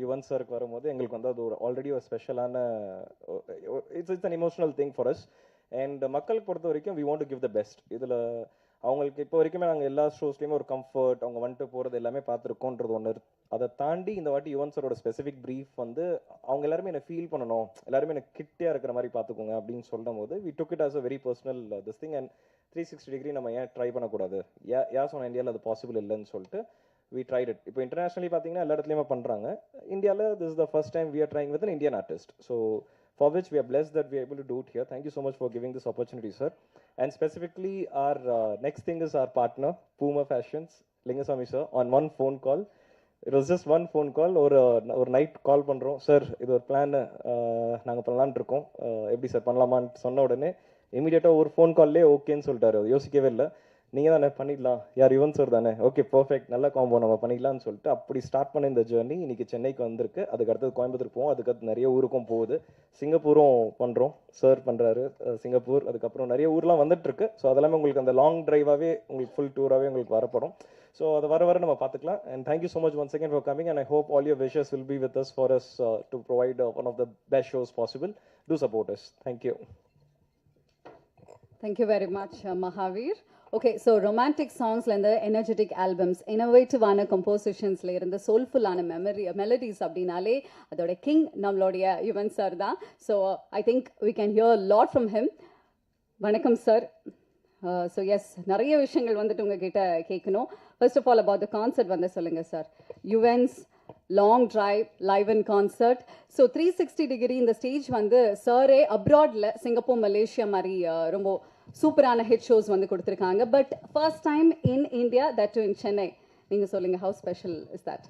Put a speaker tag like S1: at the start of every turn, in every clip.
S1: யுவன் சாருக்கு வரும்போது எங்களுக்கு வந்து அது ஒரு ஆல்ரெடி ஒரு ஸ்பெஷலான it's it's an emotional thing for us and மக்களுக்கு பொறுத்த வரைக்கும் we want to give the best இதில் அவங்களுக்கு இப்போ வரைக்குமே நாங்கள் எல்லா ஷோஸ்லேயுமே ஒரு கம்ஃபர்ட் அவங்க வந்துட்டு போகிறது எல்லாமே பார்த்துருக்கோன்றது ஒன்று அதை தாண்டி இந்த வாட்டி யுவன் சாரோட ஸ்பெசிஃபிக் ப்ரீஃப் வந்து அவங்க எல்லாருமே என்னை ஃபீல் பண்ணணும் எல்லாருமே எனக்கு கிட்டே இருக்கிற மாதிரி பார்த்துக்கோங்க அப்படின்னு சொல்லும் போது we took it as a very personal this thing and three sixty degree நம்ம ஏன் ட்ரை பண்ணக்கூடாது? யா ஏன் சொன்ன இந்தியாவில் அது பாசிபிள் இல்லைன்னு சொல்லிட்டு வி ட்ரைட் இட் இப்போ இன்டர்நேஷ்னலி பார்த்தீங்கன்னா எல்லா இடத்துலையுமே பண்ணுறாங்க இந்தியாவில் this the first time we are trying with Indian artist so for which we are blessed that we able to do it here thank you so much for giving this opportunity sir and specifically our next thing is our partner Pooma fashions Lingusamy sir on one phone call it was just one phone call ஒரு ஒரு night கால் பண்ணுறோம் sir இது ஒரு plan நாங்கள் பண்ணலான் இருக்கோம் எப்படி sir பண்ணலாமான்னு சொன்ன உடனே இமீடியட்டாக ஒரு ஃபோன் கால்லே ஓகேன்னு சொல்லிட்டாரு யோசிக்கவே இல்லை நீங்கள் தானே பண்ணிடலாம். யார் யுவன் சார் தானே? ஓகே பர்ஃபெக்ட் நல்ல காம்போ நம்ம பண்ணிக்கலாம்னு சொல்லிட்டு அப்படி ஸ்டார்ட் பண்ண இந்த ஜேர்னி இன்னைக்கு சென்னைக்கு வந்திருக்கு. அதுக்கு அடுத்தது கோயம்புத்தூர் போவோம். அதுக்கு அடுத்து நிறைய ஊருக்கும் போகுது. சிங்கப்பூரும் பண்ணுறோம் சார் பண்ணுறாரு சிங்கப்பூர். அதுக்கப்புறம் நிறைய ஊர்லாம் வந்துட்டுருக்கு. ஸோ அதெல்லாமே உங்களுக்கு அந்த லாங் ட்ரைவாகவே உங்களுக்கு ஃபுல் டூராகவே உங்களுக்கு வரப்படும் ஸோ அதை வர வர நம்ம பார்த்துக்கலாம். And thank you so much one second for coming and I hope all your wishes will be with us for us to provide one of the best shows possible to support us thank you
S2: thank you very much Mahaveer. Okay so romantic சாங்ஸ்லேருந்து energetic albums இனோவேட்டிவான கம்போசிஷன்ஸ்ல இருந்து சோல்ஃபுல்லான memory melodies அப்படின்னாலே அதோட king நம்மளுடைய Yuvan sir தான். So I think we can hear lot from him வணக்கம் sir so yes நிறைய விஷயங்கள் வந்துட்டு உங்ககிட்ட கேட்கணும். First of all about the concert வந்து சொல்லுங்க sir Yuvan's long drive live and concert so three sixty degree இந்த ஸ்டேஜ் வந்து சாரே அப்ராடில் சிங்கப்பூர் மலேசியா மாதிரி uh, ரொம்ப சூப்பரான ஹிட் ஷோஸ் வந்து கொடுத்துருக்காங்க. But first time in India that to in Chennai நீங்கள் சொல்லுங்கள் how special is that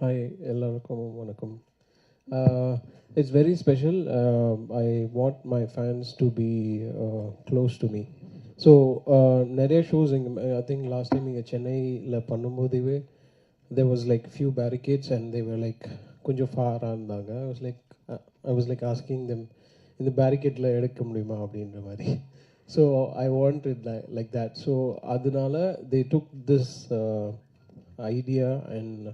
S3: hi எல்லாருக்கும் வணக்கம். It's very special I want my fans to be close to me so நிறைய ஷோஸ் இங்கே ஐ திங்க் லாஸ்ட் டைம் இங்கே சென்னையில் பண்ணும்போதுவே there was like few barricades and they were கொஞ்சம் ஃபாராக இருந்தாங்க. I was like I was like asking them இந்த பேரிகேட்டில் எடுக்க முடியுமா? அப்படின்ற மாதிரி. So I want it like that so அதனால they took this idea and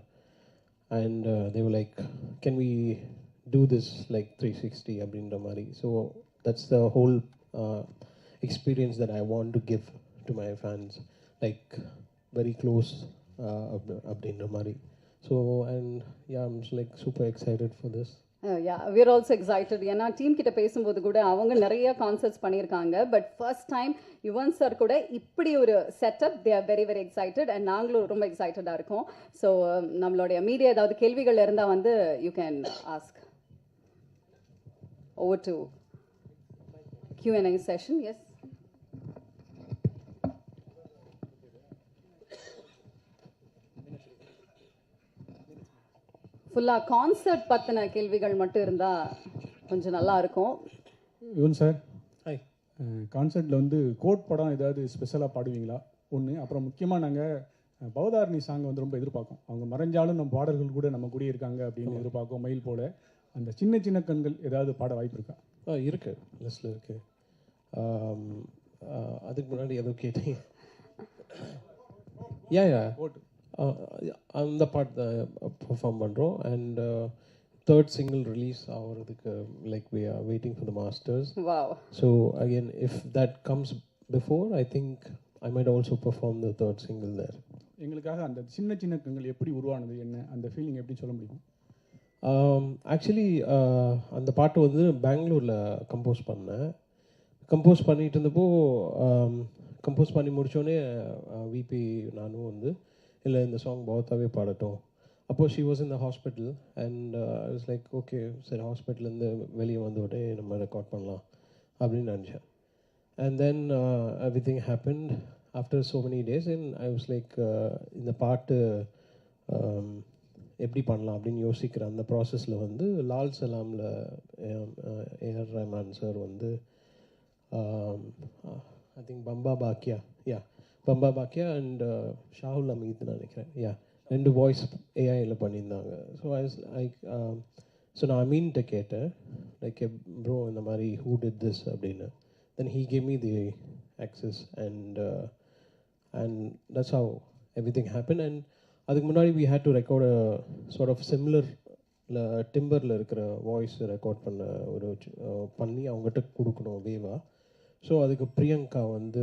S3: and uh, they were like, "Can we do this like 360 அப்படின்ற மாதிரி?" So that's the whole uh, experience that I want to give to my fans, like very close uh, அப்~ அப்படின்ற மாதிரி. So and yeah, I'm just, like super excited for this.
S2: Yeah we're also excited ஏன்னா team கிட்ட பேசும்போது கூட அவங்க நிறைய concerts பண்ணியிருக்காங்க. But first time Yuvan sir கூட இப்படி ஒரு setup they are very very excited and நாங்களும் ரொம்ப எக்ஸைட்டடாக இருக்கோம். ஸோ um, நம்மளுடைய மீடியா ஏதாவது கேள்விகள் இருந்தால் வந்து you can ask over to Q and A session yes ஃபுல்லாக கான்சர்ட் பற்றின கேள்விகள் மட்டும் இருந்தால் கொஞ்சம் நல்லா இருக்கும்.
S4: Yuvan sir
S3: Hi.
S4: கான்சர்ட்டில் வந்து கோட் படம் ஏதாவது ஸ்பெஷலாக பாடுவீங்களா? ஒன்று அப்புறம் முக்கியமாக நாங்கள் பவதாரணி சாங் வந்து ரொம்ப எதிர்பார்க்கோம். அவங்க மறைஞ்சாலும் நம்ம பாடல்கள் கூட நம்ம கூடிய இருக்காங்க அப்படின்னு எதிர்பார்க்கோம் மயில் போல. அந்த சின்ன சின்ன கண்கள் ஏதாவது பாட வாய்ப்பு இருக்கா?
S3: ஆ இருக்கு. லிஸ்ட்டில் இருக்கு. அதுக்கு முன்னாடி ஏதோ கேட்டீங்க. யா யா
S4: கோட்
S3: அந்த பாட் தான் பெர்ஃபார்ம் பண்ணுறோம் அண்ட் தேர்ட் சிங்கிள் ரிலீஸ் ஆகிறதுக்கு like we are waiting for the masters so again if that comes before I think I might also perform the third single there
S4: எங்களுக்காக அந்த சின்ன சின்ன கண்கள் எப்படி உருவானது என்ன அந்த ஃபீலிங் எப்படி சொல்ல முடியும்?
S3: ஆக்சுவலி அந்த பாட்டு வந்து பெங்களூரில் கம்போஸ் பண்ணேன். கம்போஸ் பண்ணிட்டு இருந்தப்போ கம்போஸ் பண்ணி முடிச்சோடனே விபி நானும் வந்து இல்லை இந்த சாங் பௌத்தாவே பாடட்டும். அப்போது ஷி வாஸ் இந்த hospital and I was like okay சரி ஹாஸ்பிட்டல்லேருந்து வெளியே வந்த உடனே நம்ம ரெக்கார்ட் பண்ணலாம் அப்படின்னு நினச்சேன். And then everything happened after so many days and I was like இந்த பாட்டு um, எப்படி பண்ணலாம் அப்படின்னு யோசிக்கிற அந்த ப்ராசஸில் வந்து லால் சலாமில் ஏஆர் ரஹ்மான் சார் வந்து I think Bamba Bakya yeah Bamba Bakya and uh, Shahul Hameed நினைக்கிறேன். யா ரெண்டு வாய்ஸ் ஏஐயில் பண்ணியிருந்தாங்க. ஸோ ஐ லைக் ஸோ நான் அமீன்கிட்ட கேட்டேன். லைக் ப்ரோ இந்த மாதிரி ஹூ டிட் திஸ் அப்படின்னு. Then he came me the access and and that's how everything happen and அதுக்கு முன்னாடி we had to record sort of similar இல்லை டிம்பரில் இருக்கிற வாய்ஸ் ரெக்கார்ட் பண்ண ஒரு uh, பண்ணி அவங்ககிட்ட கொடுக்கணும் வேவா ஸோ அதுக்கு பிரியங்கா வந்து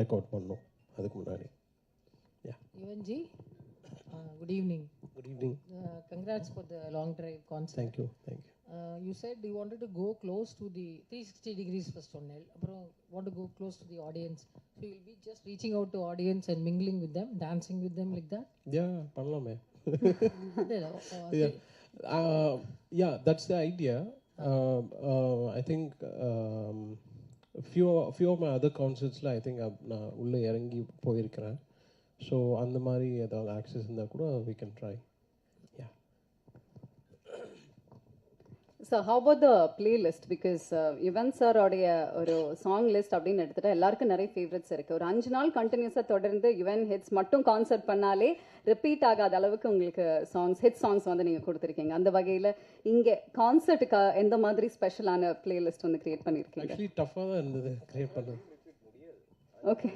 S3: ரெக்கார்ட் பண்ணோம். அதுக்கு முன்னாடி
S5: Yuvanji, uh, good evening.
S3: Good evening
S5: Uh, congrats for the long drive concert.
S3: Thank you thank you
S5: Uh, you said you wanted to go close to the 360 degrees first சொன்னேன் அப்புறம் want to go close to the audience. So you'll be just reaching out to audience and mingling with them, dancing with them like that?
S3: யா பண்ணலாமே
S5: இல்ல, uh,
S3: yeah. Uh, yeah, that's few few my other concerts I think I've- நான் உள்ளே இறங்கி போயிருக்கிறேன். So அந்த மாதிரி ஏதாவது access இருந்தால் கூட we can try
S2: so how about the playlist? Because Yuvan சாரோடைய ஒரு சாங் லிஸ்ட் அப்படின்னு எடுத்துட்டா எல்லாருக்கும் நிறைய ஃபேவரட்ஸ் இருக்கு. ஒரு அஞ்சு நாள் கண்டினியூஸாக தொடர்ந்து யுவன் ஹிட்ஸ் மட்டும் கான்சர்ட் பண்ணாலே ரிப்பீட் ஆகாத அளவுக்கு உங்களுக்கு சாங்ஸ் ஹிட் சாங்ஸ் வந்து நீங்கள் கொடுத்துருக்கீங்க. அந்த வகையில் இங்கே கான்சர்ட்டுக்கு எந்த மாதிரி ஸ்பெஷலான பிளேலிஸ்ட் வந்து கிரியேட் பண்ணியிருக்கீங்க
S3: டஃப்பாக தான் இருந்தது கிரியேட் பண்ணது.
S2: ஓகே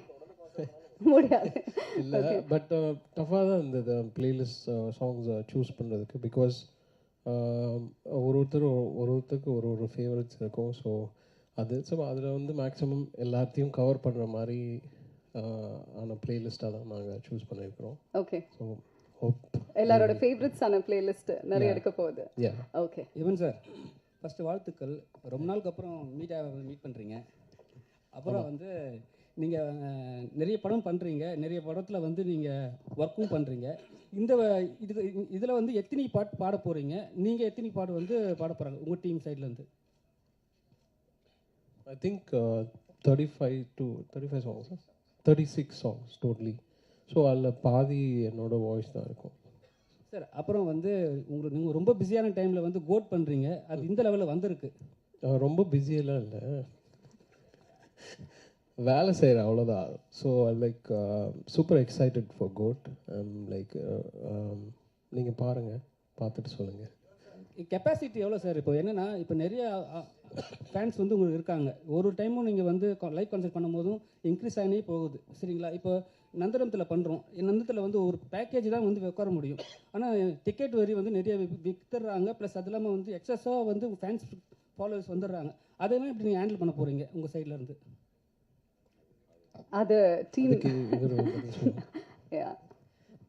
S2: முடியாது.
S3: இல்லை பட் டஃப்பாக தான் இருந்தது பிளேலிஸ்ட் சாங்ஸ் சூஸ் பண்ணுறதுக்கு பிகாஸ் ஒரு ஒருத்தர் ஒரு ஒருத்தருக்கு ஒரு ஒரு ஃபேவரட்ஸ் இருக்கும். ஸோ அது ஸோ அதில் வந்து மேக்ஸிமம் எல்லாத்தையும் கவர் பண்ணுற மாதிரி ஆன பிளேலிஸ்ட்டாக தான் நாங்கள் சூஸ் பண்ணியிருக்கிறோம்
S2: ஓகே
S3: ஸோ ஹோப்
S2: எல்லாரோட ஃபேவரட்ஸான பிளேலிஸ்ட் நிறைய இருக்க போகுது.
S3: Yeah
S2: okay
S6: Yuvan sir first வாழ்த்துக்கள். ரொம்ப நாளுக்கு அப்புறம் மீட்டை மீட் பண்ணுறீங்க அப்புறம் வந்து நீங்கள் நிறைய படம் பண்ணுறீங்க நிறைய படத்தில் வந்து நீங்கள் ஒர்க்கும் பண்ணுறீங்க இந்த இது இதில் வந்து எத்தனை பாட்டு பாட போகிறீங்க நீங்கள் எத்தனை பாட்டு வந்து பாட போகிறாங்க உங்கள் டீம் சைட்லேருந்து
S3: I think thirty five to thirty five songs thirty six songs totally so அதில் பாதி என்னோட வாய்ஸ் தான் இருக்கும்.
S6: சார் அப்புறம் வந்து உங்களுக்கு நீங்கள் ரொம்ப பிஸியான டைமில் வந்து கோட் பண்ணுறீங்க அது இந்த லெவலில் வந்திருக்கு.
S3: ரொம்ப பிஸியெல்லாம் இல்லை. வேலை செய்கிறேன் அவ்வளோதான் so like super excited for GOAT like நீங்கள் பாருங்கள் பார்த்துட்டு சொல்லுங்கள்
S6: கெப்பாசிட்டி எவ்வளோ சார் இப்போ என்னென்னா இப்போ நிறைய ஃபேன்ஸ் வந்து உங்களுக்கு இருக்காங்க. ஒரு டைமும் நீங்கள் வந்து லைவ் கான்சர்ட் பண்ணும்போதும் இன்க்ரீஸ் ஆகினே போகுது. சரிங்களா? இப்போ நந்தரத்தில் பண்ணுறோம் நந்தரத்தில் வந்து ஒரு பேக்கேஜ் தான் வந்து உட்கார முடியும். ஆனால் டிக்கெட் வரி வந்து நிறைய வி- வித்துடுறாங்க. ப்ளஸ் அது இல்லாமல் வந்து எக்ஸஸாக வந்து ஃபேன்ஸ் ஃபாலோவர்ஸ் வந்துடுறாங்க. அதெல்லாம் இப்படி நீங்கள் ஹேண்டில் பண்ண போகிறீங்க உங்கள் சைட்லேருந்து
S2: அது டீம்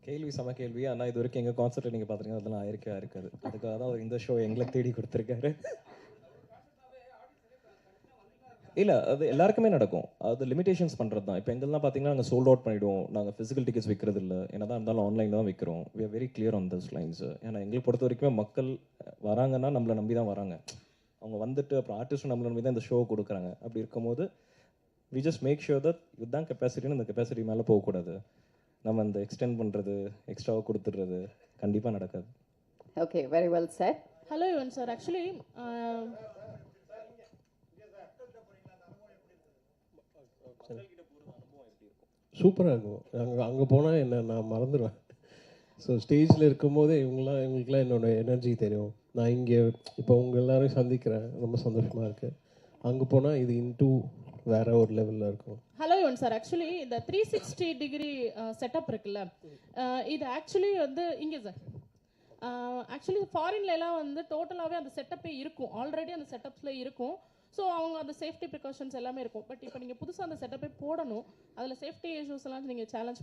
S1: கேள்வி சம கேள்வி. ஆனால் இது வரைக்கும் எங்கள் கான்சர்ட்டில் நீங்கள் பார்த்துருக்கீங்க அதெல்லாம் இருக்கவே இருக்காது. அதுக்காக தான் அவர் இந்த ஷோ எங்களை தேடி கொடுத்துருக்காரு. இல்லை அது எல்லாருக்குமே நடக்கும். அது லிமிடேஷன்ஸ் பண்ணுறது தான் இப்போ எங்கெல்லாம் பார்த்தீங்கன்னா நாங்கள் சோல்ட் அவுட் பண்ணிவிடுவோம் நாங்கள் ஃபிசிக்கல் டிக்கெட்ஸ் விற்கிறது இல்லை என்ன தான் இருந்தாலும் ஆன்லைனில் தான் விற்கிறோம் we are very clear on those lines ஏன்னா எங்களை பொறுத்த வரைக்குமே மக்கள் வராங்கன்னா நம்மளை நம்பி தான் வராங்க. அவங்க வந்துட்டு அப்புறம் ஆர்டிஸ்ட்டும் நம்மளை நம்பி தான் இந்த ஷோ கொடுக்குறாங்க. அப்படி இருக்கும்போது we just make sure that இதுதான் கெப்பாசிட்டின்னு இந்த கெப்பாசிட்டி மேலே போகக்கூடாது. நம்ம இந்த எக்ஸ்டெண்ட் பண்ணுறது எக்ஸ்ட்ராவாக கொடுத்துடுறது கண்டிப்பாக நடக்காது.
S2: Okay very well sir
S7: Hello, Yuvan sir. Actually, uh,
S3: சூப்பராக இருக்கும் அங்கே அங்கே போனால் என்ன நான் மறந்துடுவேன் ஸோ ஸ்டேஜில் இருக்கும்போதே இவங்களாம் இவங்களுக்குலாம் என்னோட எனர்ஜி தெரியும். நான் இங்கே இப்போ உங்க எல்லாரையும் சந்திக்கிறேன். ரொம்ப சந்தோஷமாக இருக்குது அங்கே போனால் இது இன்டூ வேற ஒரு லெவலில் இருக்கும்.
S7: Hello, Yuvan sir. Actually, இந்த 360 degree uh, setup இருக்குல்ல uh, இது ஆக்சுவலி வந்து இங்கே சார் ஆக்சுவலி ஃபாரின்ல எல்லாம் வந்து டோட்டலாகவே அந்த செட்டப்பே இருக்கும். ஆல்ரெடி அந்த செட்டப்ஸில் இருக்கும். ஸோ அவங்க அந்த சேஃப்டி ப்ரிகாஷன்ஸ் எல்லாமே இருக்கும். பட் இப்போ நீங்கள் புதுசாக அந்த செட்டப்பே போடணும். அதில் சேஃப்டி இஷ்யூஸ் எல்லாம் நீங்கள் சேலஞ்ச்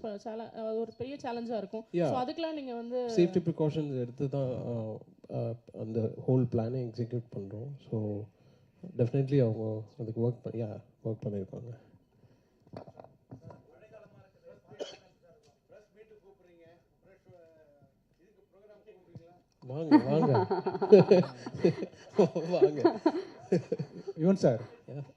S7: ஒரு பெரிய சேலஞ்சாக இருக்கும். ஸோ அதுக்கெல்லாம் நீங்கள் வந்து
S3: சேஃப்டி ப்ரிகாஷன்ஸ் எடுத்து தான் ஆஹ், ஆஹ், அந்த ஹோல் பிளானை எக்ஸிக்யூட் பண்ணுறோம் ஸோ டெஃபினெட்லி அவங்க அதுக்கு ஒர்க் பண்ணி ஒர்க் பண்ணியிருப்பாங்க வாங்க வாங்க. வாங்க.
S4: யுவன் சார்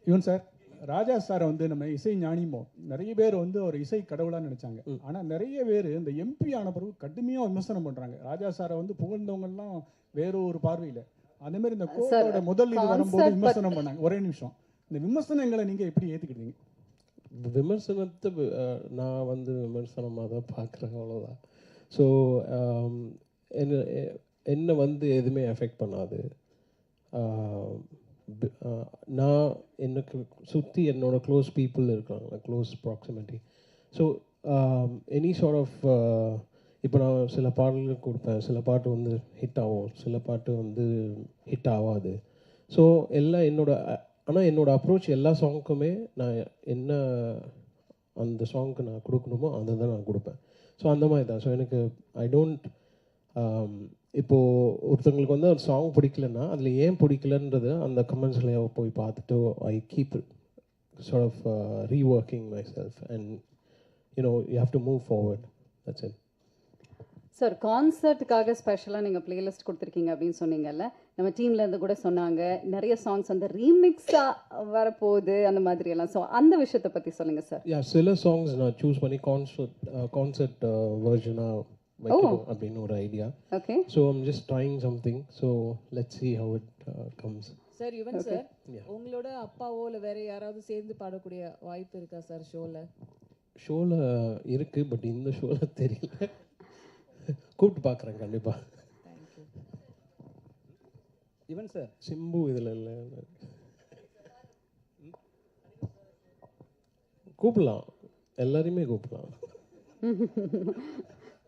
S4: யுவன் சார் ராஜா சாரை வந்து நம்ம இசை ஞானிமோ நிறைய பேர் வந்து ஒரு இசை கடவுளா நினைச்சாங்க. ஆனா நிறைய பேர் இந்த எம்பி ஆன பிறகு கடுமையா விமர்சனம் பண்றாங்க. ராஜா சாரை வந்து புகழ்ந்தவங்க எல்லாம் வேற ஒரு பார்வையில. அதே மாதிரி இந்த கோவிலோட முதல் இது வரும்போது விமர்சனம் பண்ணாங்க. ஒரே நிமிஷம். இந்த விமர்சனங்களை நீங்க எப்படி ஏத்துக்கிட்டீங்க?
S3: விமர்சனத்தை நான் வந்து விமர்சனமாக தான் பார்க்குறேன் அவ்வளோதான் ஸோ என்ன என்னை வந்து எதுவுமே எஃபெக்ட் பண்ணாது. நான் எனக்கு சுற்றி என்னோட க்ளோஸ் பீப்புள் இருக்காங்க close proximity so any sort of இப்போ நான் சில பாடல்கள் கொடுப்பேன். சில பாட்டு வந்து ஹிட் ஆகும். சில பாட்டு வந்து ஹிட் ஆகாது. ஸோ எல்லாம் என்னோட ஆனால் என்னோடய அப்ரோச் எல்லா சாங்க்குமே நான் என்ன அந்த சாங்க்கு நான் கொடுக்கணுமோ அதை தான் நான் கொடுப்பேன். ஸோ அந்த மாதிரி தான். ஸோ எனக்கு ஐ டோன்ட் um, இப்போது ஒருத்தவங்களுக்கு வந்து ஒரு சாங் பிடிக்கலன்னா அதில் ஏன் பிடிக்கலன்றது அந்த கமெண்ட்ஸில் போய் பார்த்துட்டு I keep sort of reworking myself and you know you have to move forward that's it
S2: sir கான்சர்ட்டுக்காக ஸ்பெஷலாக நீங்கள் பிளேலிஸ்ட் கொடுத்துருக்கீங்க அப்படின்னு சொன்னீங்கல்ல. நம்ம டீம்ல இருந்து கூட சொன்னாங்க. நிறைய சாங்ஸ் வந்து ரீமிக்ஸாக வரப்போகுது அந்த மாதிரி எல்லாம் ஸோ அந்த விஷயத்தை பற்றி சொல்லுங்கள் சார்
S3: yeah சில சாங்ஸ் நான் சூஸ் பண்ணி கான்சர்ட் கான்சர்ட் வெர்ஷனாக வைக்கணும் அப்படின்னு ஒரு idea
S2: okay
S3: so I'm just trying something so let see how it comes
S8: sir Yuvan sir உங்களோட அப்பாவோ இல்லை வேற யாராவது சேர்ந்து பாடக்கூடிய வாய்ப்பு இருக்கா சார் ஷோல
S3: ஷோவில் இருக்குது பட் இந்த ஷோவில் தெரியல. கூப்பிட்டு பார்க்குறேன் கண்டிப்பாக
S6: ஈவன் சார்
S3: சிம்பு இதில் இல்லை. கூப்பிடலாம். எல்லாரையுமே கூப்பிடலாம்.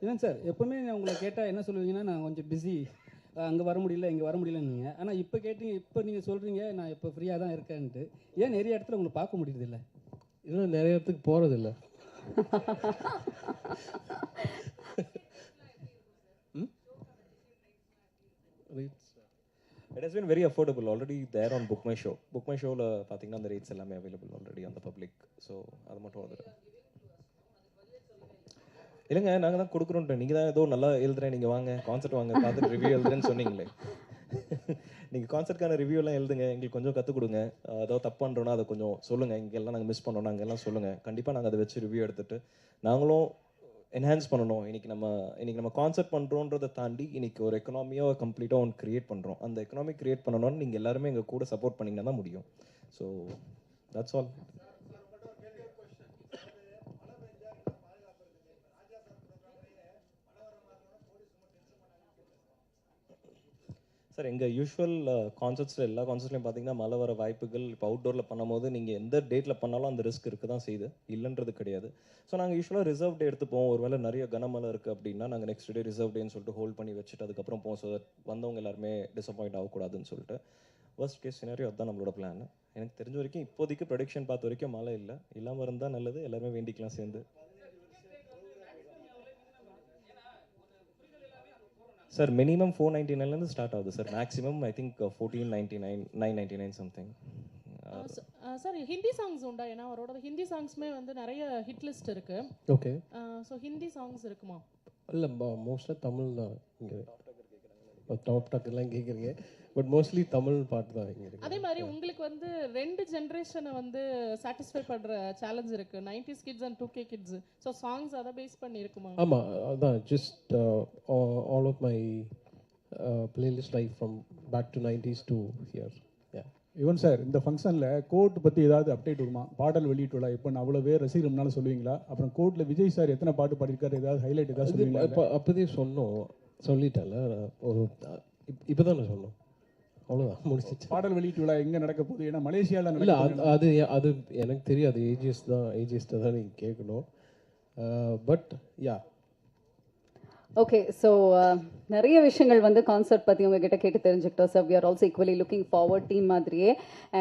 S6: ஈவன் சார் எப்பவுமே நான் உங்களை கேட்டால் என்ன சொல்லுவீங்கன்னா நான் கொஞ்சம் பிஸி அங்கே வர முடியல இங்கே வர முடியலன்னீங்க. ஆனால் இப்போ கேட்டீங்க இப்போ நீங்கள் சொல்கிறீங்க நான் இப்போ ஃப்ரீயாக தான் இருக்கேன்ட்டு. ஏன் நிறைய இடத்துல உங்களை பார்க்க முடியுறதில்ல?
S3: இதெல்லாம் நிறைய இடத்துக்கு போகிறதில்ல
S1: it has been very affordable already there on book my show book my ஷோவில் பார்த்தீங்கன்னா அந்த ரேட்ஸ் எல்லாமே அவைலபிள் ஆல்ரெடி அந்த பப்ளிக் ஸோ அது மட்டும் அது இல்லைங்க நாங்கள் தான் கொடுக்குறோன்ட்டு நீங்கள் தான் ஏதோ நல்லா எழுதுறேன் நீங்கள் வாங்க கான்செப்ட் வாங்க பார்த்துட்டு ரிவ்யூ எழுதுறேன்னு சொன்னீங்களே. நீங்கள் கான்செர்ட்கான ரிவ்யூ எல்லாம் எழுதுங்க எங்களுக்கு கொஞ்சம் கற்றுக் கொடுங்க. ஏதோ தப்பு பண்ணுறோன்னா அதை கொஞ்சம் சொல்லுங்கள் இங்கெல்லாம் நாங்கள் மிஸ் பண்ணோம் நாங்கள் எல்லாம் சொல்லுங்கள் கண்டிப்பாக நாங்கள் அதை வச்சு ரிவ்யூ எடுத்துட்டு நாங்களும் என்ஹான்ஸ் பண்ணணும். இன்றைக்கி நம்ம இன்னைக்கு நம்ம கான்செப்ட் பண்ணுறோன்றதை தாண்டி இன்றைக்கி ஒரு எக்கனாமியாக கம்ப்ளீட்டாக ஒன்று க்ரியேட் பண்ணுறோம் அந்த எக்கனாமி க்ரியேட் பண்ணணும்னு நீங்கள் எல்லாருமே எங்கள் கூட சப்போர்ட் பண்ணிங்கன்னா தான் முடியும். ஸோ தட்ஸ் ஆல் சார் எங்கள் யூஷுவல் கான்சர்ட்ஸில் எல்லா கான்சர்ட்லையும் பார்த்தீங்கன்னா மழை வர வாய்ப்புகள் இப்போ அவுட்டோரில் பண்ணும்போது நீங்கள் எந்த டேட்டில் பண்ணாலும் அந்த ரிஸ்க் இருக்க தான் செய்யுது. இல்லைன்றது கிடையாது. ஸோ நாங்கள் யூஸ்வலாக ரிசர்வ் டே எடுத்துப்போம். ஒரு வேலை நிறைய கனமழை இருக்குது அப்படின்னா நாங்கள் நெக்ஸ்ட் டே ரிசர்வ் டேன்னு சொல்லிட்டு ஹோல்ட் பண்ணி வச்சுட்டு அதுக்கப்புறம் போவோம். ஸோ வந்தவங்க எல்லாருமே டிசப்பாயிண்ட் ஆகக்கூடாதுன்னு சொல்லிட்டு ஃபர்ஸ்ட் கேஸ் சினாரியோ அதுதான் நம்மளோட பிளான் எனக்கு தெரிஞ்ச வரைக்கும் இப்போதைக்கு ப்ரொடிக்ஷன் பார்த்த வரைக்கும் மழை இல்லை. இல்லாமல் இருந்தால் நல்லது. எல்லாருமே வேண்டிக்கலாம் சேர்ந்து. சார் மினிமம் ஃபோர் நைன்டி நைன்லேருந்து ஸ்டார்ட் ஆகுது sir maximum I think fourteen ninety nine nine ninety nine something
S7: sir Hindi songs உண்டா? ஏன்னா அவரோட ஹிந்தி சாங்ஸ்மே வந்து நிறைய ஹிட் லிஸ்ட் இருக்கு.
S3: ஓகே
S7: ஸோ ஹிந்தி சாங்ஸ் இருக்குமா?
S3: இல்லை மோஸ்ட்டாக தமிழ் தான் இங்கே. டாப் டாக் எல்லாம் கேட்குறீங்க. பட் மோஸ்ட்லி தமிழ் பாட்டு தான் இருக்கு.
S7: அதே மாதிரி உங்களுக்கு வந்து ரெண்டு ஜென்ரேஷனை வந்து சாட்டிஸ்ஃபை பண்ற சேலஞ்ச் இருக்கு. Nineties kids and two K kids so songs அதை பேஸ் பண்ணி இருக்குமா?
S3: ஆமாம் அதான். Just all of my playlist life from back to nineties to here
S4: Yuvan sir இந்த ஃபங்க்ஷனில் கோர்ட் பற்றி ஏதாவது அப்டேட் வருமா? பாடல் வெளியிட்டு விழா இப்போ அவ்வளோ பேர் ரசிகர்னால சொல்லுவீங்களா? அப்புறம் கோர்ட்டில் விஜய் சார் எத்தனை பாட்டு பாடியிருக்காரு? ஏதாவது ஹைலைட் ஏதாவது
S3: இது
S4: சொல்லுவீங்களா?
S3: இப்போ அப்போதே சொன்னோம். சொல்லிட்டேன்ல. ஒரு இப்போ தானே சொன்னோம் அவ்வளோதான் முடிச்சிச்சு
S4: பாடல் வெளியீட்டு விழா எங்கே நடக்க போகுது? ஏன்னா மலேசியாவில்
S3: இல்லை
S4: நடக்க
S3: அது அது அது எனக்கு தெரியாது. ஏஜிஎஸ் தான் ஏஜிஎஸ்ட்டை தான் நீங்கள் கேட்கணும். பட் யா
S2: ஓகே ஸோ நிறைய விஷயங்கள் வந்து கான்சர்ட் பற்றி உங்ககிட்ட கேட்டு தெரிஞ்சுக்கிட்டோம் sir we are also equally looking forward team மாதிரியே.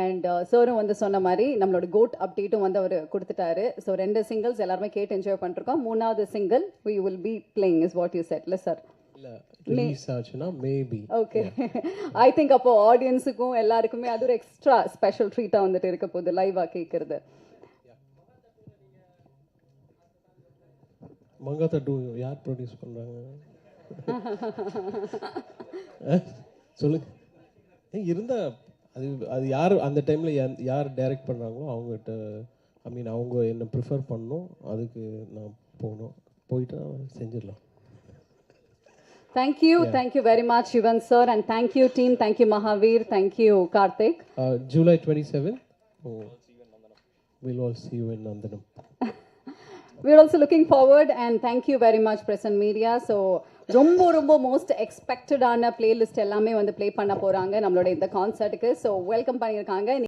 S2: அண்ட் சாரும் வந்து சொன்ன மாதிரி நம்மளோட கோட் அப்டேட்டும் வந்து அவர் கொடுத்துட்டாரு. ஸோ ரெண்டு சிங்கிள்ஸ் எல்லாருமே கேட்டு என்ஜாய் பண்ணிருக்கோம். மூணாவது single we will be playing is what you said இல்லை சார்
S3: ரிலீஸ் ஆச்சுன்னா மேபி
S2: ஓகே ஐ திங்க் அப்போ ஆடியன்ஸுக்கும் எல்லாருக்குமே அது ஒரு எக்ஸ்ட்ரா ஸ்பெஷல் ட்ரீட்டாக வந்துட்டு இருக்க போகுது லைவாக கேட்குறது
S3: மங்காத்தா டூ யார் ப்ரொடியூஸ் பண்ணுறாங்க சொல்லுங்க. ஏய், இருந்தா அது அது யார் அந்த டைமில் யார் டைரக்ட் பண்ணுறாங்களோ அவங்ககிட்ட ஐ மீன் அவங்க என்ன ப்ரிஃபர் பண்ணணும் அதுக்கு நான் போகணும். போயிட்டு செஞ்சிடலாம்.
S2: Thank you. Thank you very much, Shivan sir. And thank you, team. Thank you, Mahavir. Thank you, Karthik.
S3: July twenty seven will all see you in Nandanam
S2: We're also looking forward and thank you very much, Press and Media. So, ரொம்ப ரொம்ப most எக்ஸ்பெக்டடான playlist எல்லாமே வந்து play பண்ண போறாங்க நம்மளோட இந்த கான்சர்ட்டுக்கு so welcome பண்ணியிருக்காங்க